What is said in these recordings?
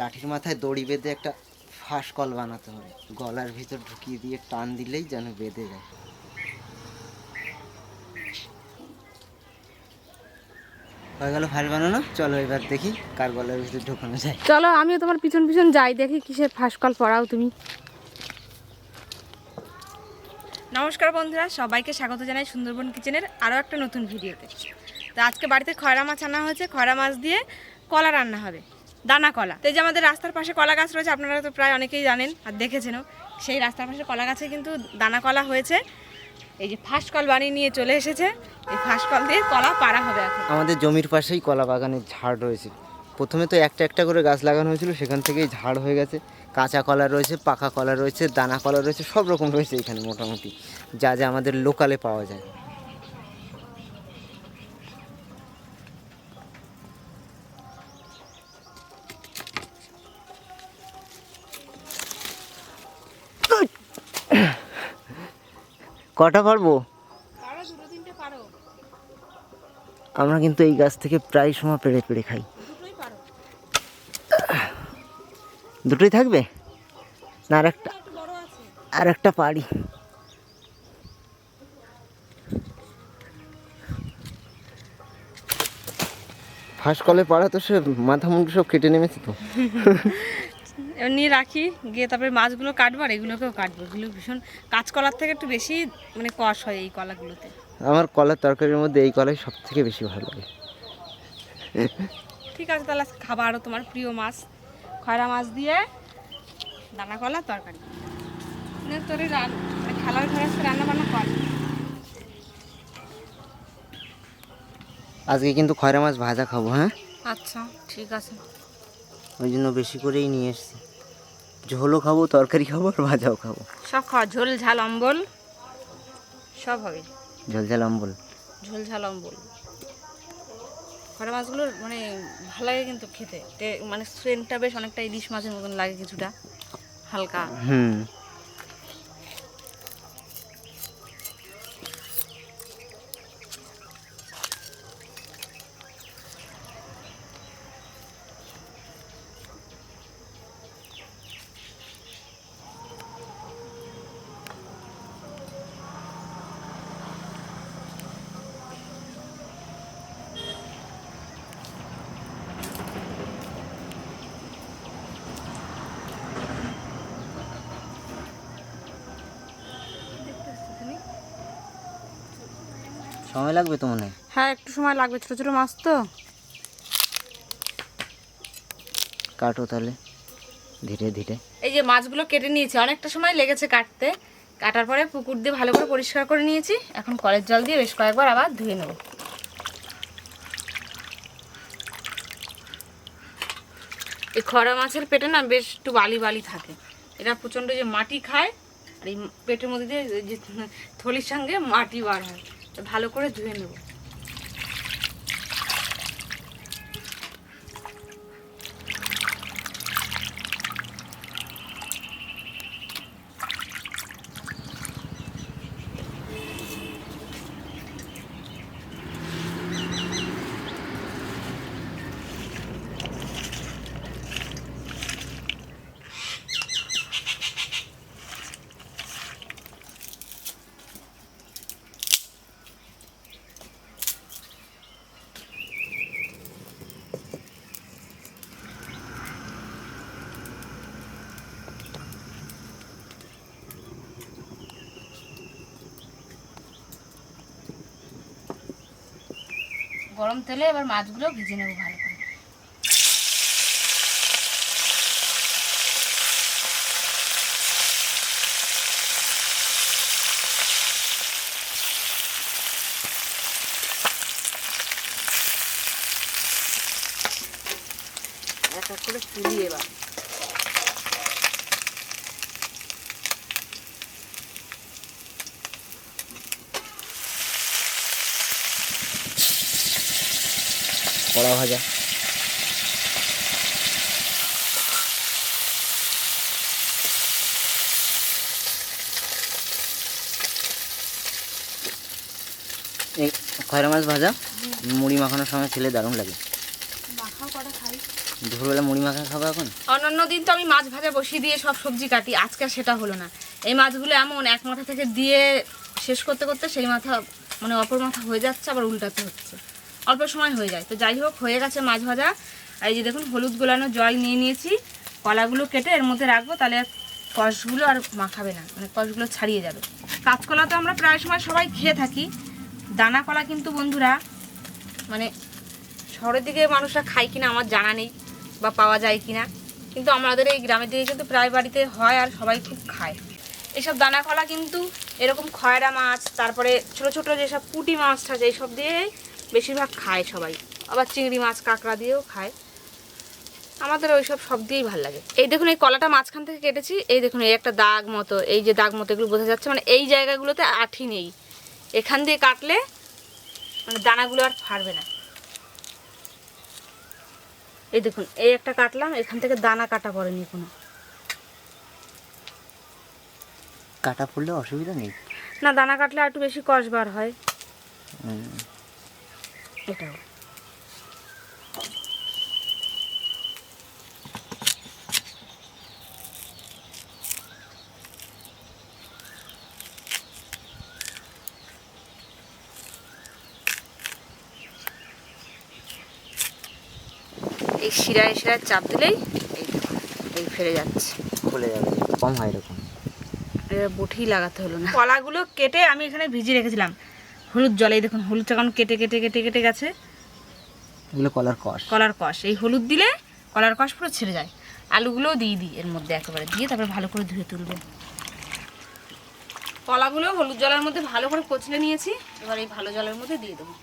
লাঠির মাথায় দড়ি বেঁধে একটা ফাঁস কল বানাতে হবে। গলার ভিতর ঢুকিয়ে দিয়ে টান দিলেই যেন বেঁধে যায়। হয়ে গেল ফাঁস বানানো। চলো এবার দেখি কার গলার ভিতর ঢুকানো যায়। চলো আমিও তোমার পিছন পিছন যাই দেখি কিসের ফাঁসকল পড়াও তুমি। নমস্কার বন্ধুরা সবাইকে স্বাগত জানাই সুন্দরবন কিচেনের আরও একটা নতুন ভিডিওতে। তো আজকে বাড়িতে খয়রা মাছ আনা হয়েছে। খয়রা মাছ দিয়ে কলা রান্না হবে। দানা কলা। তো যে আমাদের রাস্তার পাশে কলা গাছ রয়েছে, আপনারা তো প্রায় অনেকেই জানেন আর দেখেছেনও, সেই রাস্তার পাশে কলা গাছে কিন্তু দানা কলা হয়েছে। এই যে ফাঁস কল বানিয়ে নিয়ে চলে এসেছে, এই ফাঁস কল দিয়ে কলা পাড়া হবে এখন। আমাদের জমির পাশেই কলা বাগানের ঝাড় রয়েছে। প্রথমে তো একটা একটা করে গাছ লাগানো হয়েছিল, সেখান থেকেই ঝাড় হয়ে গেছে। কাঁচা কলা রয়েছে, পাকা কলা রয়েছে, দানা কলা রয়েছে, সব রকম রয়েছে এখানে মোটামুটি, যা যা আমাদের লোকালে পাওয়া যায়। কটা পারব? আমরা কিন্তু এই গাছ থেকে প্রায় সময় পেড়ে পেড়ে খাই। দুটোই থাকবে? না আর একটা আর একটা পারি। ফাঁস কলে পাড়া তো সে মাথা মুন্ডু সব কেটে নেমেছে তো। এবার নিয়ে রাখি গিয়ে তারপরে মাছগুলো কাটবো আর এগুলোকেও কাটবো। এগুলো ভীষণ কাঁচকলার থেকে একটু বেশি মানে কষ হয় এই কলাগুলোতে। আমার কলার তরকারির মধ্যে এই কলাই সব থেকে বেশি ভালো লাগে। ঠিক আছে তাহলে খাবার আরও তোমার প্রিয় মাছ। খয়রা মাছ দিয়ে দানা কলা তরকারি। তোর মানে খেলার ঘরে রান্না বান্না কর। আজকে কিন্তু খয়রা মাছ ভাজা খাব হ্যাঁ? আচ্ছা ঠিক আছে। ওই জন্য বেশি করেই নিয়ে এসেছি। ঝোলও খাব তরকারি খাব আর ভাজাও খাব। সব খাওয়া ঝোল ঝাল অম্বল সব হবে। ঝোল ঝাল অম্বল। ঝোল ঝাল অম্বল। খরা মাছগুলোর মানে ভালো লাগে কিন্তু খেতে। মানে সেন্টটা বেশ অনেকটা ইলিশ মাছের মতন লাগে কিছুটা হালকা। হুম। সময় লাগবে তো মনে হ্যাঁ? একটু সময় লাগবে ছোটো ছোটো মাছ তো। কাটো তাহলে ধীরে ধীরে। এই যে মাছগুলো কেটে নিয়েছি অনেকটা সময় লেগেছে কাটতে। কাটার পরে পুকুর দিয়ে ভালো করে পরিষ্কার করে নিয়েছি। এখন কলের জল দিয়ে বেশ কয়েকবার আবার ধুয়ে নেব। এই খরা মাছের পেটে না বেশ একটু বালি বালি থাকে। এটা প্রচণ্ড যে মাটি খায় আর এই পেটের মধ্যে দিয়ে যে থলির সঙ্গে মাটি বার হয়। ভালো করে ধুয়ে নেব। গরম তেলে এবার মাছগুলো ভিজে নেব ভালো করে। এক করে তুলি এবার। কড়া ভাজা। এই খয়রা মাছ ভাজা মুড়ি মাখানোর সময় খেলে দারুণ লাগে। দুপুরবেলা মুড়ি মাখা খাব এখন? অন্যান্য দিন তো আমি মাছ ভাজা বসিয়ে দিয়ে সব সবজি কাটি আজকে সেটা হলো না। এই মাছগুলো এমন এক মাথা থেকে দিয়ে শেষ করতে করতে সেই মাথা মানে অপর মাথা হয়ে যাচ্ছে আবার উল্টাতে হচ্ছে। অল্প সময় হয়ে যায়। তো যাই হোক, হয়ে গেছে মাছ ভাজা। আর এই যে দেখুন, হলুদ গোলানো জল নিয়ে নিয়েছি। কলাগুলো কেটে এর মধ্যে রাখব, তাহলে কষগুলো আর মাখাবে না। মানে কষগুলো ছাড়িয়ে যাবে। কাঁচকলা তো আমরা প্রায় সময় সবাই খেয়ে থাকি। দানা কলা কিন্তু বন্ধুরা মানে শহরের দিকে মানুষরা খায় কিনা আমার জানা নেই বা পাওয়া যায় কিনা। কিন্তু আমাদের এই গ্রামের দিকে কিন্তু প্রায় বাড়িতে হয় আর সবাই খুব খায়। এইসব দানা কলা কিন্তু এরকম খয়রা মাছ, তারপরে ছোট ছোট যেসব পুঁটি মাছ থাকে এইসব দিয়ে বেশিরভাগ খায় সবাই। আবার চিংড়ি মাছ কাঁকড়া দিয়েও খায়। আমাদের ওই সব সব দিয়েই ভালো লাগে। এই দেখুন এই কলাটা মাঝখান থেকে কেটেছি। এই দেখুন এই একটা দাগ মতো এই যে দাগ মতো এগুলো বোঝা যাচ্ছে। মানে এই জায়গাগুলোতে আঠি নেই। এখান দিয়ে কাটলে মানে দানাগুলো আর ফাড়বে না। এই দেখুন এই একটা কাটলাম এখান থেকে দানা কাটা পড়েনি কোনো কাটা পড়লে অসুবিধা নেই? না দানা কাটলে আর একটু বেশি কষবার হয়। এটাও এই শিরায় শিরায় চাপ দিলেই এই এই ফেলে যাচ্ছে। খুলে যাবে কম হয় এরকম। বটি লাগাতে হলো না। কলাগুলো কেটে আমি এখানে ভিজিয়ে রেখেছিলাম। হলুদ জলে দেখুন হলুদটা কারণ কেটে কেটে কেটে কেটে গেছে। এগুলো কলার কষ। কলার কষ। এই হলুদ দিলে কলার কষ পুরো ছেড়ে যায়। আলুগুলোও দিয়ে দিই এর মধ্যে একেবারে। দিয়ে তারপরে ভালো করে ধুয়ে তুলবো। কলাগুলো হলুদ জলের মধ্যে ভালো করে কচলে নিয়েছি। এবার এই ভালো জলের মধ্যে দিয়ে দেবো।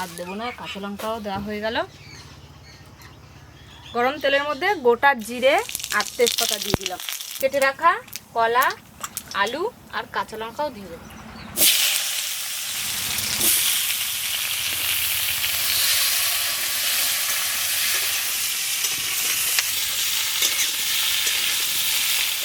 আর দেবো না কাঁচা লঙ্কাও দেওয়া হয়ে গেল। গরম তেলের মধ্যে গোটা জিরে আর তেজপাতা দিয়ে দিলাম। কেটে রাখা কলা, আলু আর কাঁচা লঙ্কাও দিয়ে দেবো।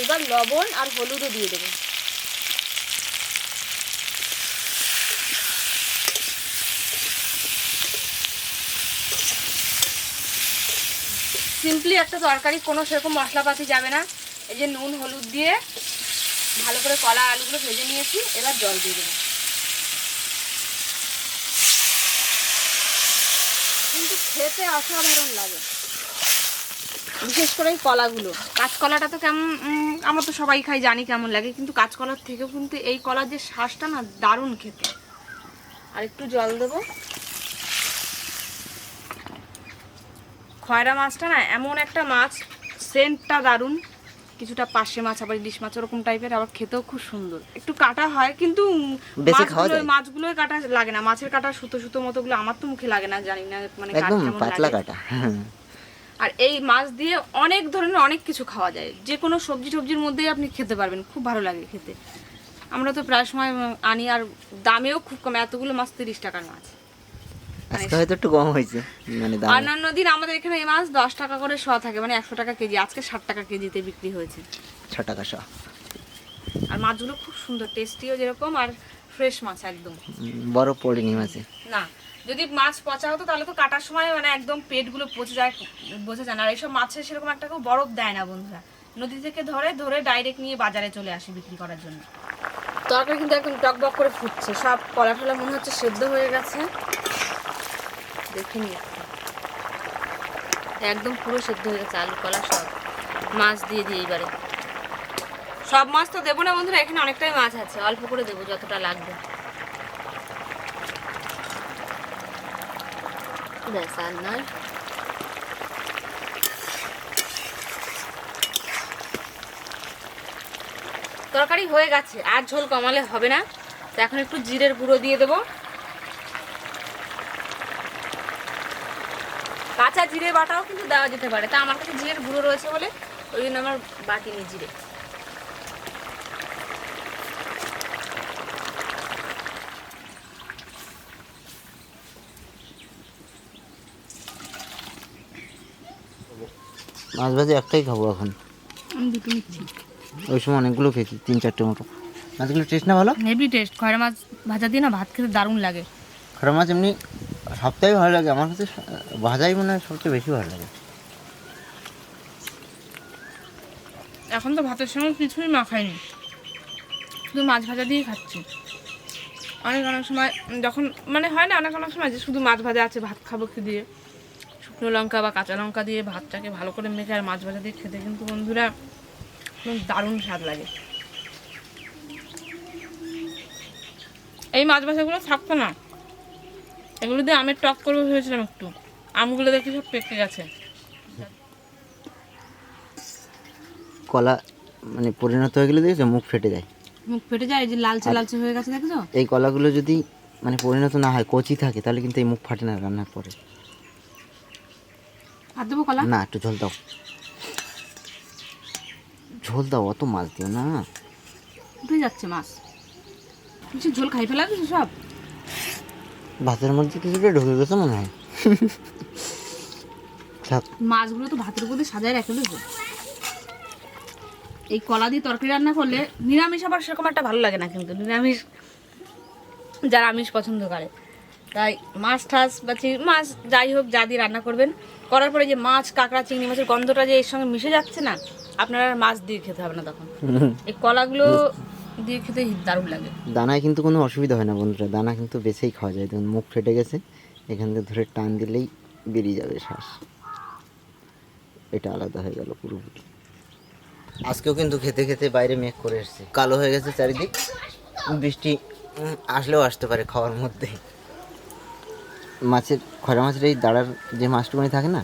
এবার লবণ আর হলুদও দিয়ে দেবো। সিম্পলি একটা তরকারি, কোনো সেরকম মশলাপাতি যাবে না। এই যে নুন, হলুদ দিয়ে ভালো করে কলা আলুগুলো ভেজে নিয়েছি, এবার জল দিয়ে দেবো। কিন্তু খেতে অসাধারণ লাগে। বিশেষ করে এই কলাগুলো। কাঁচকলাটা তো কেমন আমরা তো সবাই খাই, জানি কেমন লাগে, কিন্তু কাঁচকলার থেকেও কিন্তু এই কলার যে শ্বাসটা না, দারুণ খেতে। আর একটু জল দেবো। খয়রা মাছটা না এমন একটা মাছ সেন্টটা দারুণ। কিছুটা পার্শে মাছ আবার ইলিশ মাছ ওরকম টাইপের আবার খেতেও খুব সুন্দর। একটু কাটা হয় কিন্তু বেশি খাওয়া মাছগুলো মাছগুলোই কাটা লাগে না। মাছের কাটা সুতো সুতো মতোগুলো আমার তো মুখে লাগে না জানি না মানে পাতলা লাগে। কাটা। হুম। আর এই মাছ দিয়ে অনেক ধরনের অনেক কিছু খাওয়া যায়। যে কোনো সবজি টবজির মধ্যেই আপনি খেতে পারবেন খুব ভালো লাগে খেতে। আমরা তো প্রায় সময় আনি আর দামেও খুব কম এতগুলো মাছ তিরিশ টাকার মাছ। আজকে হয়তো একটু কম হয়েছে। মানে দাম। অন্যান্য দিন আমাদের এখানে এই মাছ দশ টাকা করে শ থাকে মানে একশো টাকা কেজি আজকে ষাট টাকা কেজিতে বিক্রি হয়েছে। ছ টাকা শ আর মাছগুলো খুব সুন্দর টেস্টিও যেরকম আর ফ্রেশ মাছ একদম। বড় পড়েনি মাছে। না যদি মাছ পচা হতো তাহলে তো কাটার সময় মানে একদম পেটগুলো পচে যায় বোঝা যায় না। আর এইসব মাছের সেরকম একটা কেউ বরফ দেয় না বন্ধুরা। নদী থেকে ধরে ধরে ডাইরেক্ট নিয়ে বাজারে চলে আসে বিক্রি করার জন্য। তরকারি কিন্তু একদম টকবক করে ফুটছে। সব কলা টলা মনে হচ্ছে সেদ্ধ হয়ে গেছে। দেখিনি একদম পুরো সেদ্ধ হয়ে গেছে, আলু, কলা সব। মাছ দিয়ে দিই এবারে সব মাছ তো দেবো না বন্ধুরা, এখানে অনেকটাই মাছ আছে। অল্প করে দেবো, যতটা লাগবে। ব্যাস, আর নয়। তরকারি হয়ে গেছে, আর ঝোল কমালে হবে না। তো এখন একটু জিরের গুঁড়ো দিয়ে দেবো। কাঁচা জিরে বাটাও কিন্তু দেওয়া যেতে পারে। তা আমার কাছে জিরের গুঁড়ো রয়েছে বলে ওই জন্য আমার বাটিনি জিরে। মাছ ভাজি একটাই খাব এখন। দুটো নিচ্ছি। ওই সময় অনেকগুলো খেয়েছি তিন চারটে মতো। মাছগুলো টেস্ট না ভালো? হেভি টেস্ট খয়রা মাছ ভাজা দিয়ে না ভাত খেতে দারুণ লাগে। খরা মাছ এমনি সবটাই ভালো লাগে। আমার কাছে ভাজাই মনে হয় সবচেয়ে বেশি ভালো লাগে। এখন তো ভাতের সঙ্গে কিছুই মাখাইনি। শুধু মাছ ভাজা দিয়েই খাচ্ছি। অনেক অনেক সময় যখন মানে হয় না অনেক অনেক সময় যে শুধু মাছ ভাজা আছে, ভাত খাব কি দিয়ে? শুকনো লঙ্কা বা কাঁচা লঙ্কা দিয়ে ভাতটাকে ভালো করে মেখে আর মাছ ভাজা দিয়ে খেতে কিন্তু বন্ধুরা দারুণ স্বাদ লাগে। এই মাছ ভাজাগুলো থাকতো না। এগুলো দিয়ে আমের টক করে ভেবেছিলাম একটু। আমগুলো দেখি সব পেকে গেছে। কলা মানে পরিণত হয়ে গেলে দেখেছ? মুখ ফেটে যায়। মুখ ফেটে যায় এই যে লালচে লালচে হয়ে গেছে দেখছ? এই কলাগুলো যদি মানে পরিণত না হয় কচি থাকে তাহলে কিন্তু এই মুখ ফাটে না রান্নার পরে। আর দেবো কলা? না একটু ঝোল দাও। ঝোল দাও অত মাছ দিও না। উঠে যাচ্ছে মাছ। কিছু ঝোল খাই ফেলা সব? ভাতের মধ্যে কিছুটা ঢুকে গেছে মনে হয়। মাছগুলো তো ভাতের উপর সাজায় রাখে বুঝছ এই কলা দিয়ে তরকারি রান্না করলে নিরামিষ আবার সেরকম একটা ভালো লাগে না কিন্তু। নিরামিষ যারা আমিষ পছন্দ করে। তাই মাছ ঠাস বা মাছ যাই হোক যা দিয়ে রান্না করবেন। করার পরে যে মাছ কাঁকড়া চিংড়ি মাছের গন্ধটা যে এর সঙ্গে মিশে যাচ্ছে না আপনারা আর মাছ দিয়ে খেতে হবে না তখন। এই কলাগুলো দিয়ে খেতে দারুণ লাগে। দানায় কিন্তু কোনো অসুবিধা হয় না বন্ধুরা। দানা কিন্তু বেছেই খাওয়া যায়। দেখুন মুখ ফেটে গেছে। এখান থেকে ধরে টান দিলেই বেরিয়ে যাবে শ্বাস। এটা আলাদা হয়ে গেল পুরোপুরি। আজকেও কিন্তু খেতে খেতে বাইরে মেঘ করে এসছে। কালো হয়ে গেছে চারিদিক। বৃষ্টি আসলেও আসতে পারে খাওয়ার মধ্যে। মাছের খরা মাছের এই দাঁড়ার যে মাছটুকুনি থাকে না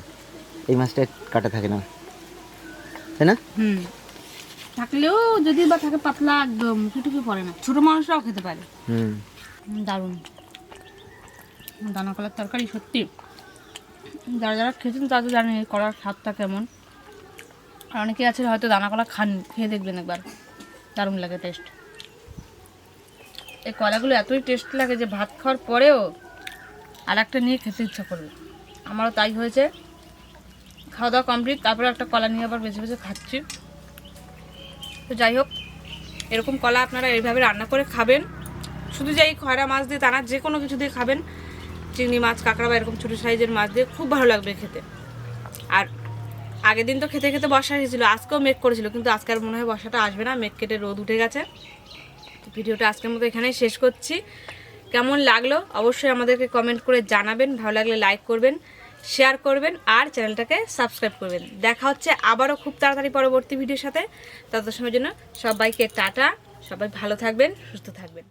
এই মাছটা কাটা থাকে না। তাই না? থাকলেও যদি বা থাকে পাতলা একদম টুকে পড়ে না। ছোট মানুষরাও খেতে পারে। দারুণ। দানা কলার তরকারি সত্যি। যারা যারা খেয়েছেন তারা তো জানেন এই কলার স্বাদটা কেমন। আর অনেকে আছে হয়তো দানা কলা খান খেয়ে দেখবেন একবার। দারুণ লাগে টেস্ট এই কলাগুলো এতই টেস্ট লাগে যে ভাত খাওয়ার পরেও আর একটা নিয়ে খেতে ইচ্ছা করবে। আমারও তাই হয়েছে। খাওয়া দাওয়া কমপ্লিট তারপরে একটা কলা নিয়ে আবার বেছে বেছে খাচ্ছি। তো যাই হোক, এরকম কলা আপনারা এইভাবে রান্না করে খাবেন। শুধু যে এই খয়রা মাছ দিয়ে, তা না, যে কোনো কিছু দিয়ে খাবেন। চিংড়ি মাছ, কাঁকড়া বা এরকম ছোটো সাইজের মাছ দিয়ে খুব ভালো লাগবে খেতে। আর আগের দিন তো খেতে খেতে বর্ষা এসেছিল আজকেও মেঘ করেছিল, কিন্তু আজকে আর মনে হয় বর্ষাটা আসবে না, মেঘ কেটে রোদ উঠে গেছে। ভিডিওটা আজকের মতো এখানেই শেষ করছি। কেমন লাগল? অবশ্যই আমাদেরকে কমেন্ট করে জানাবেন। ভালো লাগলে লাইক করবেন। শেয়ার করবেন আর চ্যানেলটাকে সাবস্ক্রাইব করবেন। দেখা হচ্ছে আবারও খুব তাড়াতাড়ি পরবর্তী ভিডিওর সাথে। তত সময়ের জন্য সবাইকে টাটা, সবাই ভালো থাকবেন, সুস্থ থাকবেন।